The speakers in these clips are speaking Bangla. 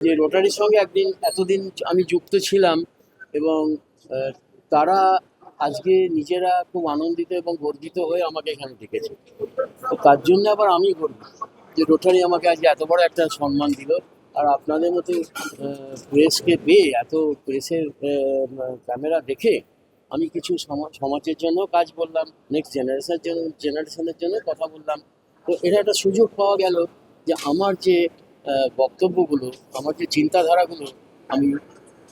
যে রোটারির সঙ্গে একদিন, এতদিন আমি যুক্ত ছিলাম এবং তারা আজকে নিজেরা খুব আনন্দিত এবং গর্বিত হয়ে আমাকে এখানে ডেকেছে। তো তার জন্য আবার আমি গর্বিত যে রোটারি আমাকে আজকে এত বড় একটা সম্মান দিল। আর আপনাদের মতো প্রেসকে পেয়ে, এত প্রেসের ক্যামেরা দেখে আমি কিছু সমা- সমাজের জন্য কাজ করলাম নেক্সট জেনারেশনের জন্য জেনারেশনের জন্য কথা বললাম। তো এটা একটা সুযোগ পাওয়া গেল যে আমার যে বক্তব্যগুলো আমার যে চিন্তাধারাগুলো আমি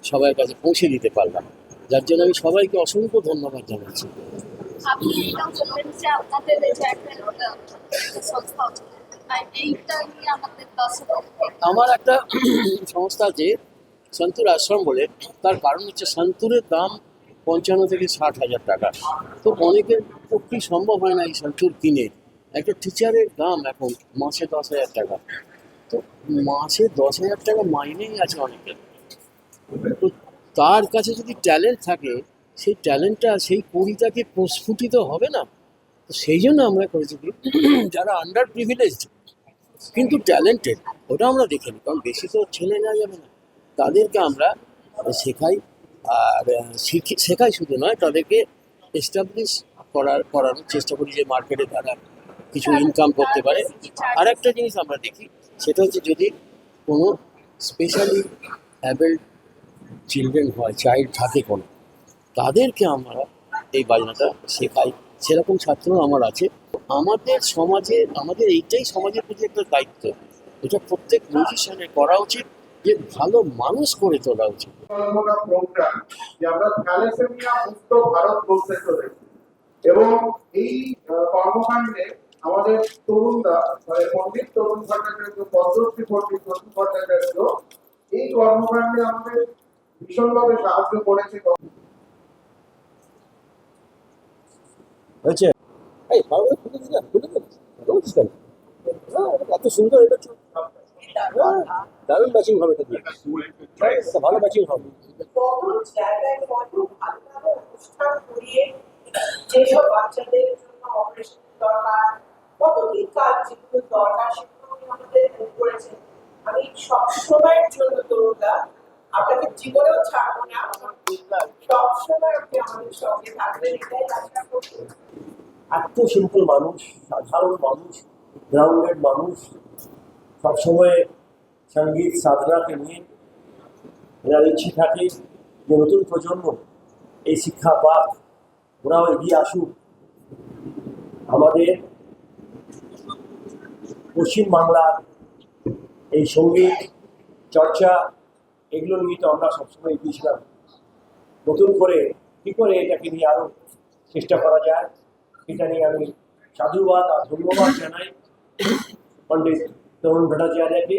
সবার কাছে পৌঁছে দিতে পারলাম। যার জন্য আমি সবাইকে অসংখ্য ধন্যবাদ জানাচ্ছি। আমার একটা সংস্থা আছে সন্তুর আশ্রম বলে। তার কারণ হচ্ছে সন্তুরের দাম পঞ্চান্ন থেকে ষাট হাজার টাকা। তো অনেকের পক্ষেই সম্ভব হয় না এই সন্তুর কিনে? একটা টিচারের দাম এখন মাসে দশ হাজার টাকা। তো মাসে দশ হাজার টাকা মাইনেই আছে অনেকের তো তার কাছে যদি ট্যালেন্ট থাকে সেই ট্যালেন্টটা সেই কবিতাকে প্রস্ফুটিত হবে না? তো সেই জন্য আমরা করেছি কি, যারা আন্ডার প্রিভিলেজড কিন্তু ট্যালেন্টেড ওটা আমরা দেখে নিই। কারণ বেশি তো ছেলে নেওয়া যাবে না। তাদেরকে আমরা শেখাই আর শিখি- শেখাই শুধু নয় তাদেরকে এস্টাবলিশ করার করানোর চেষ্টা করি যে মার্কেটে তারা কিছু ইনকাম করতে পারে। আর একটা জিনিস আমরা দেখি সেটা হচ্ছে যদি কোনো স্পেশালি অ্যাবেল্ড চিলড্রেন হয় চাইল্ড থাকে কোনো, তাদেরকে আমরা এই বাজনাটা শেখাই। সেরকম ছাত্র আমার আছে। আমাদের সমাজে, আমাদের এইটাই সমাজের প্রতি একটা দায়িত্ব। এটা প্রত্যেক মিউজিশিয়ানের করা উচিত যে ভালো মানুষ করে তোলা উচিত। এবং এই কর্মকাণ্ডে আমাদের তরুণরা মানে পণ্ডিত তরুণ ভট্টাচার্য পদ্মশ্রী পণ্ডিত তরুণ ভট্টাচার্য এই কর্মকাণ্ডে আমাদের ভীষণভাবে সাহায্য করেছে। হয়েছে? এই ভালো খুলে দিলাম খুলে দিলাম এত সুন্দর এটা হ্যাঁ, দারুণ ম্যাচিং হবে এটা দিয়ে। ভালো ম্যাচিং হবে। যেসব বাচ্চাদের জন্য অপারেশন দরকার কাজ যেগুলো দরকার সেগুলো আমাদের করেছেন। আমি সবসময়ের জন্য তরুণরা আপনাকে জীবনেও ছাড়বো না। সবসময় আপনি আমাদের সঙ্গে থাকবেন, এটাই আশা এত সিম্পল মানুষ, সাধারণ মানুষ গ্রাউন্ডেড মানুষ, সবসময় সংগীত সাধনাকে নিয়ে এনার ইচ্ছে থাকে যে নতুন প্রজন্ম এই শিক্ষা পাক, ওরাও এগিয়ে আসুক। আমাদের পশ্চিমবাংলার এই সংগীত, চর্চা, এগুলো নিয়ে তো আমরা সবসময় এগিয়ে ছিলাম। নতুন করে কী করে এটাকে নিয়ে আরও চেষ্টা করা যায়, এটা নিয়ে আমি সাধুবাদ আর ধন্যবাদ জানাই পণ্ডিত তরুণ ভট্টাচার্যকে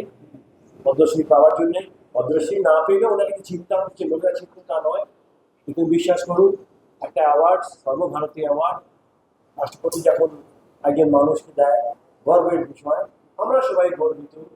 পদ্মশ্রী পাওয়ার জন্য। পদ্মশ্রী না পেলে ওনাকে চিন্তা হচ্ছে লোকেরা চিন্তা তা নয়। কিন্তু বিশ্বাস করুন, একটা অ্যাওয়ার্ড সর্বভারতীয় অ্যাওয়ার্ড রাষ্ট্রপতি যখন একজন মানুষকে দেয় গর্বের বিষয়। আমরা সবাই গর্বিত।